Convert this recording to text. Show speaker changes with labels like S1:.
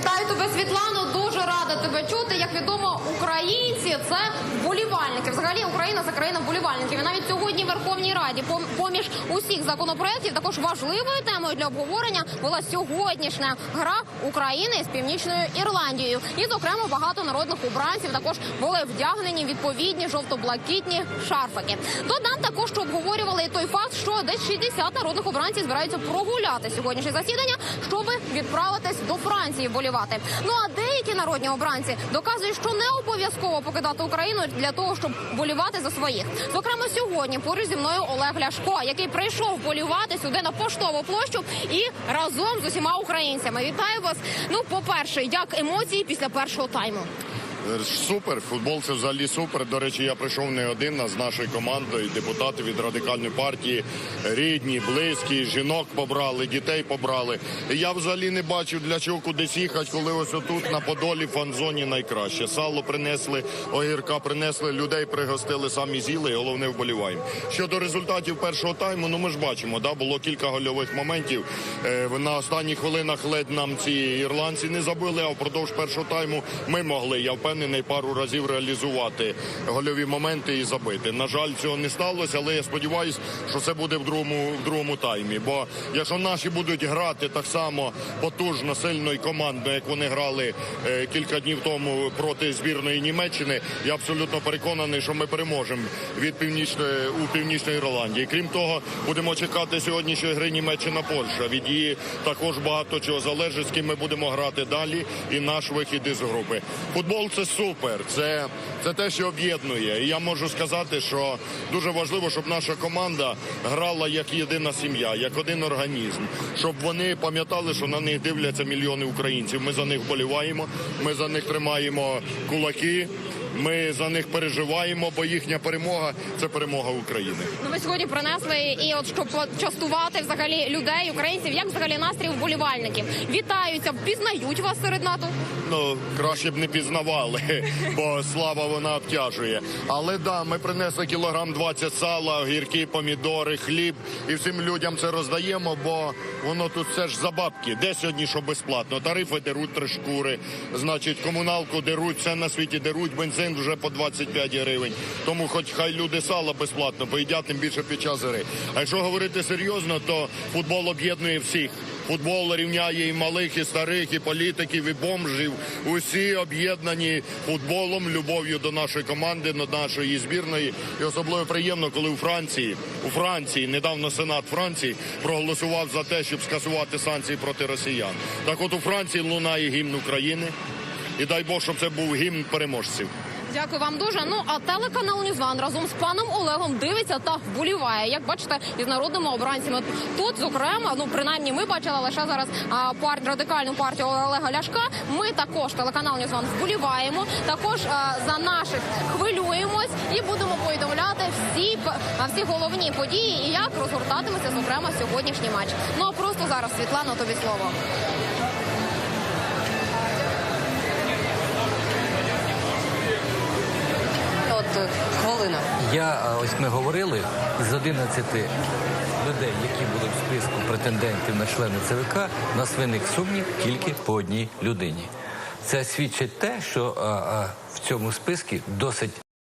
S1: Вітаю тебе, Світлано тебе чути. Як відомо, українці це вболівальники. Взагалі Україна це країна вболівальників. І навіть сьогодні в Верховній Раді, поміж усіх законопроєктів, також важливою темою для обговорення була сьогоднішня гра України з північною Ірландією. І, зокрема, багато народних обранців також були вдягнені відповідні жовто-блакитні шарфики. Додам також, що обговорювали і той факт, що десь 60 народних обранців збираються прогуляти сьогоднішнє засідання, щоб відправитись до Франції вболівати. Ну а деякі народні обранці доказують, що не обов'язково покидати Україну для того, щоб болівати за своїх. Зокрема, сьогодні поруч зі мною Олег Ляшко, який прийшов болівати сюди на поштову площу і разом з усіма українцями. Вітаю вас. Ну, по перше, як емоції після першого тайму.
S2: Е, Супер, футбол це взагалі супер. До речі, я прийшов не один, а з нашою командою, депутати від радикальної партії, рідні, близькі, жінок побрали, дітей побрали. Я взагалі не бачив для чого кудись їхати, коли ось отут на Подолі фан-зоні найкраще. Сало принесли, огірка принесли, людей пригостили, самі з'їли, і головне вболіваємо. Щодо результатів першого тайму, ну ми ж бачимо, да, було кілька гольових моментів. Е, на останніх хвилинах ледь нам ці ірландці не забили, а впродовж першого тайму ми могли, я впевнений, пару разів реалізувати гольові моменти і забити. На жаль, цього не сталося, але я сподіваюся, що це буде в другому, в другому таймі. Бо якщо наші будуть грати так само потужно, сильно і командно, як вони грали е, кілька днів тому проти збірної Німеччини, я абсолютно переконаний, що ми переможемо від північної у північної Ірландії. Крім того, будемо чекати сьогоднішньої гри Німеччина Польща. Від її також багато чого залежить, з ким ми будемо грати далі, і наш вихід із групи. Футбол це супер. Це, це те, що об'єднує. І я можу сказати, що дуже важливо, щоб наша команда грала як єдина сім'я, як один організм, щоб вони пам'ятали, що на них дивляться мільйони українців. Ми за них боліваємо, ми за них тримаємо кулаки. Ми за них переживаємо, бо їхня перемога це перемога України.
S1: Ну, ви сьогодні принесли і от щоб частувати взагалі людей, українців, як взагалі настрій вболівальників. Вітаються, впізнають вас серед НАТО.
S2: Ну, краще б не пізнавали, бо слава вона обтяжує. Але да, ми принесли кілограм 20 сала, огірки, помідори, хліб, і всім людям це роздаємо, бо воно тут все ж за бабки. Де сьогодні що безплатно? Тарифи деруть три шкури, значить, комуналку деруть, все на світі деруть, бензин вже по 25 гривень. Тому хоч хай люди сало безплатно поїдять, тим більше під час гри. А якщо говорити серйозно, то футбол об'єднує всіх. Футбол рівняє і малих, і старих, і політиків, і бомжів. Усі об'єднані футболом, любов'ю до нашої команди, до нашої збірної. І особливо приємно, коли у Франції, у Франції, недавно Сенат Франції проголосував за те, щоб скасувати санкції проти росіян. Так от у Франції лунає гімн України. І дай Бог, щоб це був гімн переможців.
S1: Дякую вам дуже. Ну а телеканал Ньюзван разом з паном Олегом дивиться та вболіває. Як бачите, із народними обранцями тут, зокрема, ну принаймні, ми бачили лише зараз а, радикальну партію Олега Ляшка. Ми також телеканал Ньюзван вболіваємо. Також а, за наших хвилюємось і будемо повідомляти всі а, всі головні події і як розгортатиметься, зокрема, сьогоднішній матч. Ну а просто зараз Світлана, тобі слово.
S3: Е, хвилина.
S4: Я ось ми говорили з 11 людей, які були в списку претендентів на члени ЦВК, на виник сумнів тільки по одній людині. Це свідчить те, що а, а, в цьому списку досить